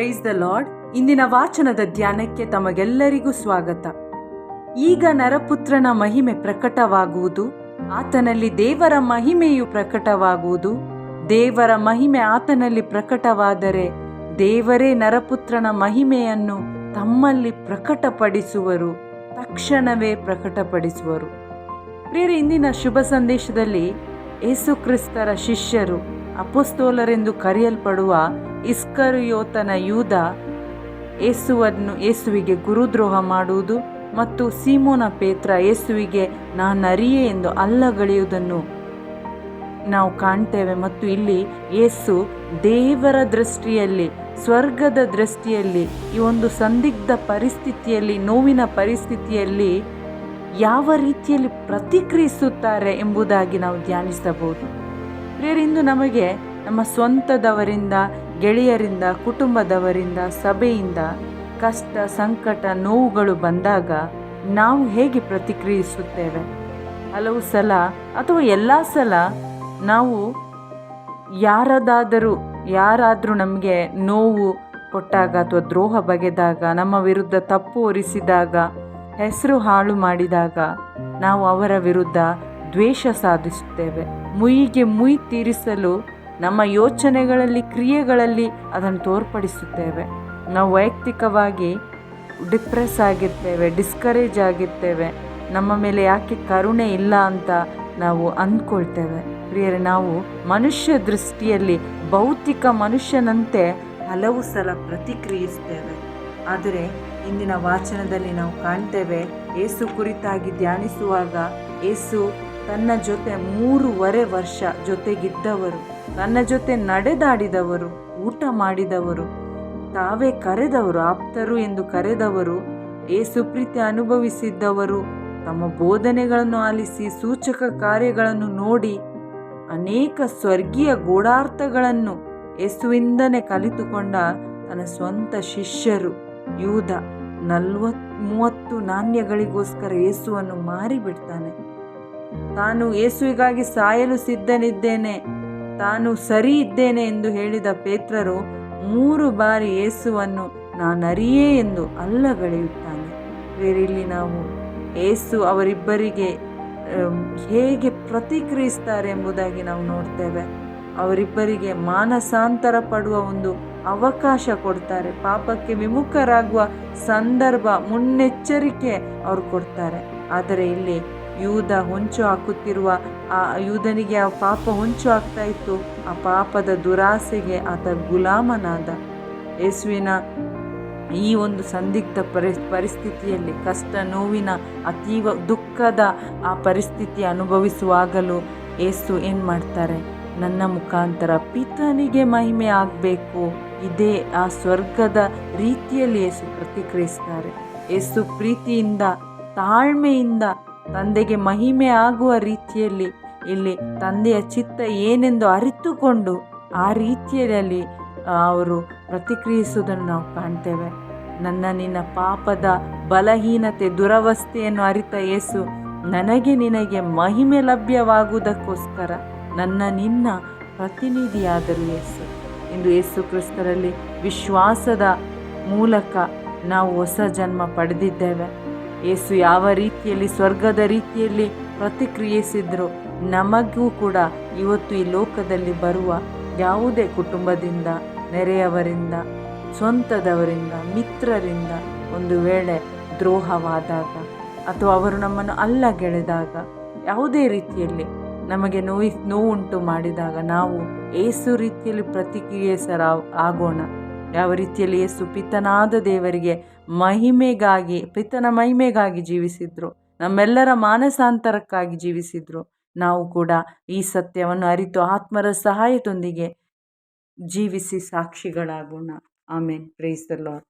Praise the lord ಇಂದಿನ ವಾಚನದ ಧ್ಯಾನಕ್ಕೆ ತಮಗೆಲ್ಲರಿಗೂ ಸ್ವಾಗತ. ಈಗ ನರಪುತ್ರನ ಮಹಿಮೆ ಪ್ರಕಟವಾಗುವುದು, ಆತನಲ್ಲಿ ದೇವರ ಮಹಿಮೆಯು ಪ್ರಕಟವಾಗುವುದು. ದೇವರ ಮಹಿಮೆ ಆತನಲ್ಲಿ ಪ್ರಕಟವಾದರೆ ದೇವರೇ ನರಪುತ್ರನ ಮಹಿಮೆಯನ್ನು ತಮ್ಮಲ್ಲಿ ಪ್ರಕಟಪಡಿಸುವರು, ತಕ್ಷಣವೇ ಪ್ರಕಟಪಡಿಸುವರು. ಪ್ರಿಯರ, ಇಂದಿನ ಶುಭ ಸಂದೇಶದಲ್ಲಿ ಯೇಸು ಕ್ರಿಸ್ತರ ಶಿಷ್ಯರು ಅಪೋಸ್ತೋಲರೆಂದು ಕರೆಯಲ್ಪಡುವ ಇಸ್ಕರಿಯೋತನ ಯೂದ ಏಸುವನ್ನು ಏಸುವಿಗೆ ಗುರುದ್ರೋಹ ಮಾಡುವುದು ಮತ್ತು ಸೀಮೋನ ಪೇತ್ರ ಯೇಸುವಿಗೆ ನಾನರಿಯೇ ಎಂದು ಅಲ್ಲಗಳೆಯುವುದನ್ನು ನಾವು ಕಾಣ್ತೇವೆ. ಮತ್ತು ಇಲ್ಲಿ ಯೇಸು ದೇವರ ದೃಷ್ಟಿಯಲ್ಲಿ, ಸ್ವರ್ಗದ ದೃಷ್ಟಿಯಲ್ಲಿ, ಈ ಒಂದು ಸಂದಿಗ್ಧ ಪರಿಸ್ಥಿತಿಯಲ್ಲಿ, ನೋವಿನ ಪರಿಸ್ಥಿತಿಯಲ್ಲಿ ಯಾವ ರೀತಿಯಲ್ಲಿ ಪ್ರತಿಕ್ರಿಯಿಸುತ್ತಾರೆ ಎಂಬುದಾಗಿ ನಾವು ಧ್ಯಾನಿಸಬಹುದು. ಪ್ರಿಯರಿಂದು ನಮಗೆ ನಮ್ಮ ಸ್ವಂತದವರಿಂದ, ಗೆಳೆಯರಿಂದ, ಕುಟುಂಬದವರಿಂದ, ಸಭೆಯಿಂದ ಕಷ್ಟ, ಸಂಕಟ, ನೋವುಗಳು ಬಂದಾಗ ನಾವು ಹೇಗೆ ಪ್ರತಿಕ್ರಿಯಿಸುತ್ತೇವೆ? ಹಲವು ಸಲ ಅಥವಾ ಎಲ್ಲ ಸಲ ನಾವು ಯಾರದಾದರೂ, ಯಾರಾದರೂ ನಮಗೆ ನೋವು ಕೊಟ್ಟಾಗ ಅಥವಾ ದ್ರೋಹ ಬಗೆದಾಗ, ನಮ್ಮ ವಿರುದ್ಧ ತಪ್ಪು ಒರಿಸಿದಾಗ, ಹೆಸರು ಹಾಳು ಮಾಡಿದಾಗ ನಾವು ಅವರ ವಿರುದ್ಧ ದ್ವೇಷ ಸಾಧಿಸುತ್ತೇವೆ. ಮುಯಿಗೆ ಮುಯಿ ತೀರಿಸಲು ನಮ್ಮ ಯೋಚನೆಗಳಲ್ಲಿ, ಕ್ರಿಯೆಗಳಲ್ಲಿ ಅದನ್ನು ತೋರ್ಪಡಿಸುತ್ತೇವೆ. ನಾವು ವೈಯಕ್ತಿಕವಾಗಿ ಡಿಪ್ರೆಸ್ ಆಗಿರ್ತೇವೆ, ಡಿಸ್ಕರೇಜ್ ಆಗಿರ್ತೇವೆ. ನಮ್ಮ ಮೇಲೆ ಯಾಕೆ ಕರುಣೆ ಇಲ್ಲ ಅಂತ ನಾವು ಅಂದ್ಕೊಳ್ತೇವೆ. ಪ್ರಿಯರೇ, ನಾವು ಮನುಷ್ಯ ದೃಷ್ಟಿಯಲ್ಲಿ ಭೌತಿಕ ಮನುಷ್ಯನಂತೆ ಹಲವು ಸಲ ಪ್ರತಿಕ್ರಿಯಿಸ್ತೇವೆ. ಆದರೆ ಇಂದಿನ ವಾಚನದಲ್ಲಿ ನಾವು ಕಾಣ್ತೇವೆ, ಏಸು ಕುರಿತಾಗಿ ಧ್ಯಾನಿಸುವಾಗ ಏಸು ತನ್ನ ಜೊತೆ ಮೂರುವರೆ ವರ್ಷ ಜೊತೆಗಿದ್ದವರು, ತನ್ನ ಜೊತೆ ನಡೆದಾಡಿದವರು, ಊಟ ಮಾಡಿದವರು, ತಾವೇ ಕರೆದವರು, ಆಪ್ತರು ಎಂದು ಕರೆದವರು, ಏಸು ಪ್ರೀತಿ ಅನುಭವಿಸಿದ್ದವರು, ತಮ್ಮ ಬೋಧನೆಗಳನ್ನು ಆಲಿಸಿ ಸೂಚಕ ಕಾರ್ಯಗಳನ್ನು ನೋಡಿ ಅನೇಕ ಸ್ವರ್ಗೀಯ ಗೂಢಾರ್ಥಗಳನ್ನು ಯೇಸುವಿಂದನೇ ಕಲಿತುಕೊಂಡ ತನ್ನ ಸ್ವಂತ ಶಿಷ್ಯರು ಯೂಧ ನಲ್ವತ್ ಮೂವತ್ತು ನಾಣ್ಯಗಳಿಗೋಸ್ಕರ ಯೇಸುವನ್ನು ಮಾರಿಬಿಡ್ತಾನೆ. ತಾನು ಯೇಸುವಿಗಾಗಿ ಸಾಯಲು ಸಿದ್ಧನಿದ್ದೇನೆ, ತಾನು ಸರಿ ಇದ್ದೇನೆ ಎಂದು ಹೇಳಿದ ಪೇತ್ರರು ಮೂರು ಬಾರಿ ಯೇಸುವನ್ನು ನಾನರಿಯೇ ಎಂದು ಅಲ್ಲಗಳೆಯುತ್ತಾನೆ. ಬೇರಿಲ್ಲಿ ನಾವು ಏಸು ಅವರಿಬ್ಬರಿಗೆ ಹೇಗೆ ಪ್ರತಿಕ್ರಿಯಿಸ್ತಾರೆ ಎಂಬುದಾಗಿ ನಾವು ನೋಡ್ತೇವೆ. ಅವರಿಬ್ಬರಿಗೆ ಮಾನಸಾಂತರ ಪಡುವ ಒಂದು ಅವಕಾಶ ಕೊಡ್ತಾರೆ. ಪಾಪಕ್ಕೆ ವಿಮುಖರಾಗುವ ಸಂದರ್ಭ, ಮುನ್ನೆಚ್ಚರಿಕೆ ಅವರು ಕೊಡ್ತಾರೆ. ಆದರೆ ಇಲ್ಲಿ ಯೂದ ಹೊಂಚು ಹಾಕುತ್ತಿರುವ ಆ ಯೂದನಿಗೆ ಆ ಪಾಪ ಹೊಂಚು ಆಗ್ತಾ ಇತ್ತು. ಆ ಪಾಪದ ದುರಾಸೆಗೆ ಆತ ಗುಲಾಮನಾದ ಯೇಸುವಿನ ಈ ಒಂದು ಸಂದಿಗ್ಧ ಪರಿ, ಪರಿಸ್ಥಿತಿಯಲ್ಲಿ, ಕಷ್ಟ, ನೋವಿನ, ಅತೀವ ದುಃಖದ ಆ ಪರಿಸ್ಥಿತಿ ಅನುಭವಿಸುವಾಗಲೂ ಏಸು ಏನು ಮಾಡ್ತಾರೆ? ನನ್ನ ಮುಖಾಂತರ ಪಿತನಿಗೆ ಮಹಿಮೆ ಆಗಬೇಕು. ಇದೇ ಆ ಸ್ವರ್ಗದ ರೀತಿಯಲ್ಲಿ ಏಸು ಪ್ರತಿಕ್ರಿಯಿಸ್ತಾರೆ. ಏಸು ಪ್ರೀತಿಯಿಂದ, ತಾಳ್ಮೆಯಿಂದ ತಂದೆಗೆ ಮಹಿಮೆ ಆಗುವ ರೀತಿಯಲ್ಲಿ ಇಲ್ಲಿ ತಂದೆಯ ಚಿತ್ತ ಏನೆಂದು ಅರಿತುಕೊಂಡು ಆ ರೀತಿಯಲ್ಲಿ ಅವರು ಪ್ರತಿಕ್ರಿಯಿಸುವುದನ್ನು ನಾವು ಕಾಣ್ತೇವೆ. ನನ್ನ ನಿನ್ನ ಪಾಪದ ಬಲಹೀನತೆ ದುರವಸ್ಥೆಯನ್ನು ಅರಿತ ಯೇಸು, ನನಗೆ ನಿನಗೆ ಮಹಿಮೆ ಲಭ್ಯವಾಗುವುದಕ್ಕೋಸ್ಕರ ನನ್ನ ನಿನ್ನ ಪ್ರತಿನಿಧಿಯಾದರು ಯೇಸು. ಇಂದು ಯೇಸು ಕ್ರಿಸ್ತರಲ್ಲಿ ವಿಶ್ವಾಸದ ಮೂಲಕ ನಾವು ಹೊಸ ಜನ್ಮ ಪಡೆದಿದ್ದೇವೆ. ಯೇಸು ಯಾವ ರೀತಿಯಲ್ಲಿ ಸ್ವರ್ಗದ ರೀತಿಯಲ್ಲಿ ಪ್ರತಿಕ್ರಿಯಿಸಿದ್ರು ನಮಗೂ ಕೂಡ ಇವತ್ತು ಈ ಲೋಕದಲ್ಲಿ ಬರುವ ಯಾವುದೇ ಕುಟುಂಬದಿಂದ, ನೆರೆಯವರಿಂದ, ಸ್ವಂತದವರಿಂದ, ಮಿತ್ರರಿಂದ ಒಂದು ವೇಳೆ ದ್ರೋಹವಾದಾಗ ಅಥವಾ ಅವರು ನಮ್ಮನ್ನು ಅಲ್ಲಗೆಳೆದಾಗ ಯಾವುದೇ ರೀತಿಯಲ್ಲಿ ನಮಗೆ ನೋವು ನೋವುಂಟು ಮಾಡಿದಾಗ ನಾವು ಏಸು ರೀತಿಯಲ್ಲಿ ಪ್ರತಿಕ್ರಿಯಿಸರ ಆಗೋಣ. ಯಾವ ರೀತಿಯಲ್ಲಿ ಯೇಸು ಪಿತನಾದ ದೇವರಿಗೆ ಮಹಿಮೆಗಾಗಿ, ಪಿತನ ಮಹಿಮೆಗಾಗಿ ಜೀವಿಸಿದ್ರು. ನಮ್ಮೆಲ್ಲರ ಮಾನಸಾಂತರಕ್ಕಾಗಿ ಜೀವಿಸಿದ್ರು. ನಾವು ಕೂಡ ಈ ಸತ್ಯವನ್ನು ಅರಿತು ಆತ್ಮರ ಸಹಾಯದೊಂದಿಗೆ ಜೀವಿಸಿ ಸಾಕ್ಷಿಗಳಾಗೋಣ. ಆಮೇಲೆ ಪ್ರೇಸ್ ದ ಲಾರ್ಡ್